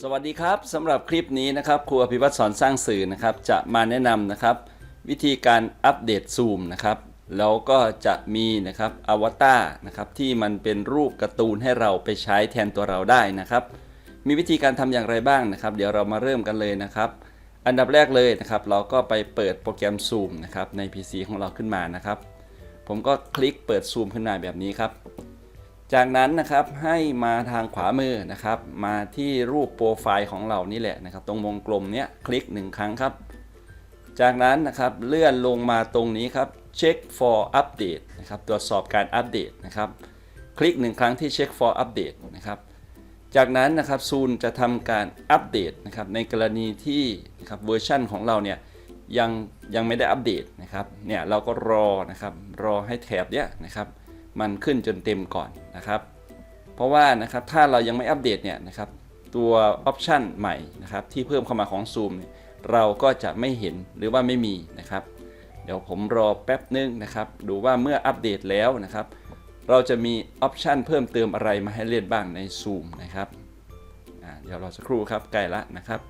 สวัสดีครับสำหรับคลิปนี้นะครับครูอภิวัตสอนสร้างสื่อนะครับ จะมาแนะนำนะครับ วิธีการอัปเดตซูมนะครับแล้วก็จะมีนะครับอวตารนะครับที่มันเป็นรูปการ์ตูนให้เราไปใช้แทนตัวเราได้นะครับ มีวิธีการทำอย่างไรบ้างนะครับ เดี๋ยวเรามาเริ่มกันเลยนะครับ อันดับแรกเลยนะครับ เราก็ไปเปิดโปรแกรมซูมนะครับใน PC ของเราขึ้นมานะครับ ผมก็คลิกเปิดซูมขึ้นมาแบบนี้ครับ จากนั้นนะครับให้มาทางขวามือนะครับ มาที่รูปโปรไฟล์ของเรานี่แหละนะครับ ตรงวงกลมเนี้ยคลิกหนึ่งครั้งครับ จากนั้นนะครับเลื่อนลงมาตรงนี้ครับ check for update นะครับตรวจสอบการอัปเดตนะครับ คลิกหนึ่งครั้งที่ check for update นะครับ จากนั้นนะครับซูนจะทำการอัปเดตนะครับในกรณีที่นะครับเวอร์ชันของเราเนี่ยยังยังไม่ได้อัปเดตนะครับเนี่ยเราก็รอนะครับรอให้แถบเนี้ยนะครับ มันขึ้นจนเต็มก่อนนะครับ เพราะว่านะครับถ้าเรายังไม่อัปเดตเนี่ยนะครับตัวออปชันใหม่นะครับที่เพิ่มเข้ามาของ Zoom เเราก็จะไม่เห็นหรือว่าไม่มีนะครับ เดี๋ยวผมรอแป๊บนึงนะครับ ดูว่าเมื่ออัปเดตแล้วนะครับ เราจะมีออปชันเพิ่มเติมอะไรมาให้เล่นบ้างใน Zoom นะครับเดี๋ยวรอสักครู่ครับใกล้ละนะครับ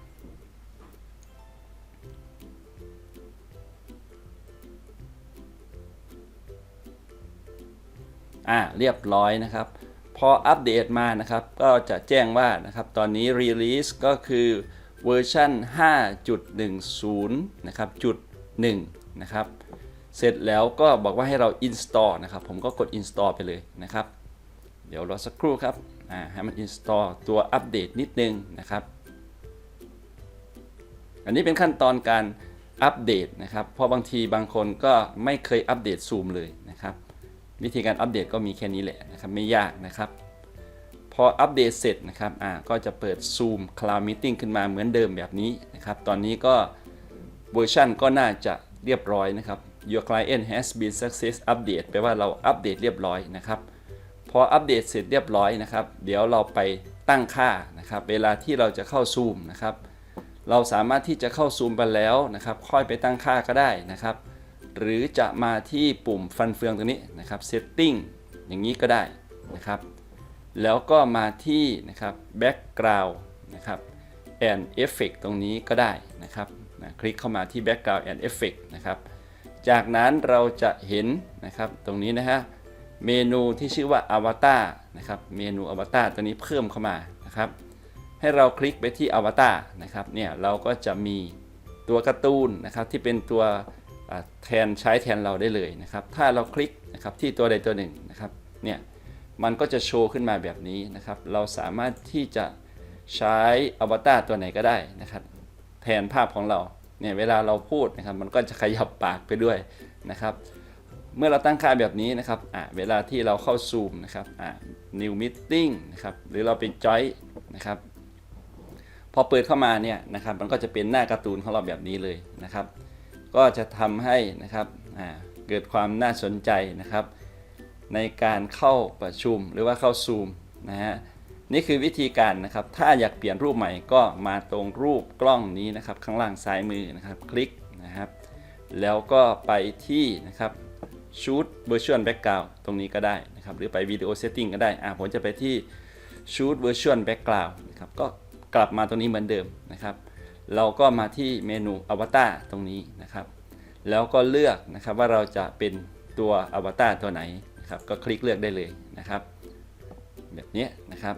อ่าเรียบร้อยนะครับ พออัปเดตมานะครับ ก็จะแจ้งว่านะครับ ตอนนี้ Release ก็คือเวอร์ชัน5.10 นะครับจุด1นะครับ เสร็จแล้วก็บอกว่าให้เรา install นะครับ ผมก็กด install ไปเลยนะครับ เดี๋ยวรอสักครู่ครับอ่าให้มัน install ตัวอัปเดตนิดนึงนะครับ อันนี้เป็นขั้นตอนการอัปเดตนะครับ เพราะบางทีบางคนก็ไม่เคยอัปเดตซูมเลย วิธีการอัปเดตก็มีแค่นี้แหละนะครับไม่ยากนะครับ พออัปเดตเสร็จนะครับอ่าก็จะเปิด Zoom Cloud Meeting ขึ้นมาเหมือนเดิมแบบนี้นะครับ ตอนนี้ก็เวอร์ชันก็น่าจะเรียบร้อยนะครับ Your client has been success update แปลว่าเราอัปเดตเรียบร้อยนะครับ พออัปเดตเสร็จเรียบร้อยนะครับ เดี๋ยวเราไปตั้งค่านะครับ เวลาที่เราจะเข้า Zoom นะครับ เราสามารถที่จะเข้า Zoom ไปแล้วนะครับ ค่อยไปตั้งค่าก็ได้นะครับ หรือจะมาที่ปุ่มฟันเฟืองตรงนี้นะครับ setting อย่างนี้ก็ได้นะครับ แล้วก็มาที่นะครับ background นะครับ and effect ตรงนี้ก็ได้นะครับนะคลิกเข้ามาที่ background and effect นะครับ จากนั้นเราจะเห็นนะครับตรงนี้นะฮะเมนูที่ชื่อว่า avatar นะครับ เมนู avatar ตัวนี้เพิ่มเข้ามานะครับ ให้เราคลิกไปที่ avatar นะครับ เนี่ยเราก็จะมีตัวการ์ตูนนะครับที่เป็นตัว แทนใช้แทนเราได้เลยนะครับ ถ้าเราคลิกนะครับที่ตัวใดตัวหนึ่งนะครับเนี่ยมันก็จะโชว์ขึ้นมาแบบนี้นะครับ เราสามารถที่จะใช้อวตารตัวไหนก็ได้นะครับ แทนภาพของเราเนี่ยเวลาเราพูดนะครับ มันก็จะขยับปากไปด้วยนะครับ เมื่อเราตั้งค่าแบบนี้นะครับอ่าเวลาที่เราเข้าซูมนะครับอ่า new meeting นะครับหรือเราเป็น join นะครับพอเปิดเข้ามาเนี่ยนะครับมันก็จะเป็นหน้าการ์ตูนของเราแบบนี้เลยนะครับ ก็จะทำให้นะครับเกิดความน่าสนใจนะครับ ในการเข้าประชุมหรือว่าเข้าซูมนะฮะนี่คือวิธีการนะครับ ถ้าอยากเปลี่ยนรูปใหม่ก็มาตรงรูปกล้องนี้นะครับ ข้างล่างซ้ายมือนะครับ คลิกนะครับ แล้วก็ไปที่นะครับชูด virtual background ตรงนี้ก็ได้นะครับ หรือไป video setting ก็ได้อ่าผมจะไปที่ชูด virtual background นะครับ ก็กลับมาตรงนี้เหมือนเดิมนะครับ เราก็มาที่เมนู avatar ตรงนี้นะครับ แล้วก็เลือกนะครับว่าเราจะเป็นตัว avatar ตัวไหนนะครับ ก็คลิกเลือกได้เลยนะครับ แบบนี้นะครับ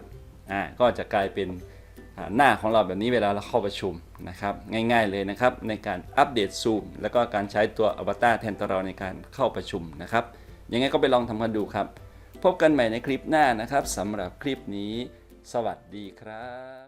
อ่าก็จะกลายเป็นหน้าของเราแบบนี้เวลาเราเข้าประชุมนะครับ ง่ายๆเลยนะครับ ในการอัปเดต Zoom แล้วก็การใช้ตัว avatar แทนตัวเราในการเข้าประชุมนะครับยังไงก็ไปลองทำกันดูครับ พบกันใหม่ในคลิปหน้านะครับสำหรับคลิปนี้ สวัสดีครับ